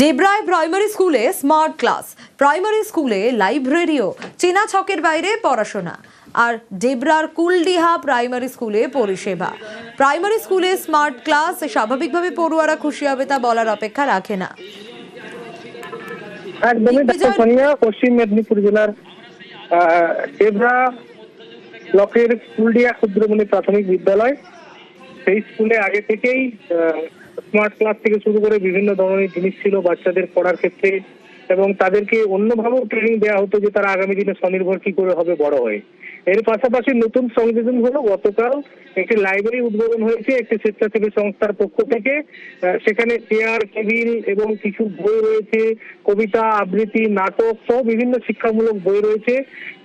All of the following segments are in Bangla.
ডেবরায় প্রাইমারি স্কুলে স্মার্ট ক্লাস। প্রাইমারি স্কুলে লাইব্রেরিও চেনা ছকের বাইরে পড়াশোনা। আর ডেবরার কুলডিহা প্রাইমারি স্কুলে পরিষেবা। প্রাইমারি স্কুলে স্মার্ট ক্লাস স্বাভাবিকভাবে পড়ুয়ারা খুশি হবে তা বলার অপেক্ষা রাখে না। একদমই সোনিয়া পশ্চিম মেদিনীপুর জেলার ডেবরা ব্লকের কুলডিয়া ক্ষুদ্রমণি প্রাথমিক বিদ্যালয়। সেই স্কুলে আগে থেকেই স্মার্ট ক্লাস থেকে শুরু করে বিভিন্ন ধরনের জিনিস ছিল বাচ্চাদের পড়ার ক্ষেত্রে। এবং তাদেরকে অন্যভাবেও ট্রেনিং দেওয়া হতো যে তারা আগামী দিনে স্বনির্ভর কি করে হবে বড় হয়ে। এর পাশাপাশি নতুন সংযোজন হলো, গতকাল একটি লাইব্রেরি উদ্বোধন হয়েছে, একটি স্বেচ্ছাসেবী সংস্থার পক্ষ থেকে। সেখানে চেয়ার টেবিল এবং কিছু বই রয়েছে, কবিতা, আবৃত্তি, নাটক, সহ বিভিন্ন শিক্ষামূলক বই রয়েছে।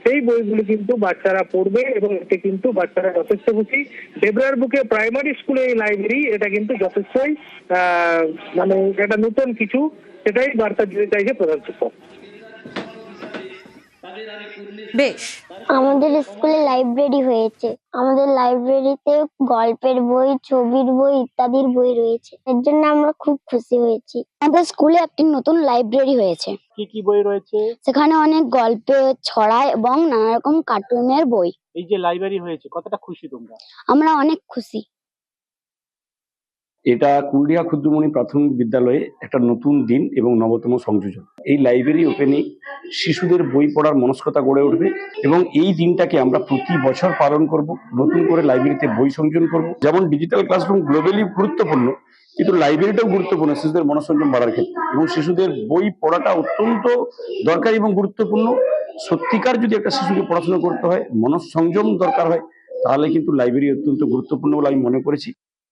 সেই বইগুলি কিন্তু বাচ্চারা পড়বে এবং এতে কিন্তু বাচ্চারা যথেষ্ট খুশি। ডেবরার বুকে প্রাইমারি স্কুলে এই লাইব্রেরি এটা কিন্তু যথেষ্টই মানে একটা নতুন কিছু। সেটাই বার্তা দিতে চাইছে প্রধান শিক্ষক। বেশ। আমাদের স্কুলে লাইব্রেরি হয়েছে। আমাদের লাইব্রেরিতে গল্পের বই ছবির বই ইত্যাদির বই রয়েছে। এর জন্য আমরা খুব খুশি হয়েছি। আমাদের স্কুলে একটি নতুন লাইব্রেরি হয়েছে। কি কি বই রয়েছে? সেখানে অনেক গল্পের ছড়া এবং নানা রকম কার্টুনের বই। এই যে লাইব্রেরি হয়েছে কতটা খুশি তোমরা? আমরা অনেক খুশি। এটা কুলডিয়া ক্ষুদ্রমণি প্রাথমিক বিদ্যালয়ে একটা নতুন দিন এবং নবতম সংযোজন। এই লাইব্রেরি ওপেনে শিশুদের বই পড়ার মনস্কতা গড়ে উঠবে এবং এই দিনটাকে আমরা প্রতি বছর পালন করব, নতুন করে লাইব্রেরিতে বই সংযোজন করব। যেমন ডিজিটাল ক্লাসরুম গ্লোবালি গুরুত্বপূর্ণ, কিন্তু লাইব্রেরিটাও গুরুত্বপূর্ণ শিশুদের মনসংযম বাড়ার ক্ষেত্রে। এবং শিশুদের বই পড়াটা অত্যন্ত দরকারি এবং গুরুত্বপূর্ণ। সত্যিকার যদি একটা শিশুকে পড়াশোনা করতে হয়, মনঃসংযম দরকার হয়, তাহলে কিন্তু লাইব্রেরি অত্যন্ত গুরুত্বপূর্ণ বলে আমি মনে করেছি।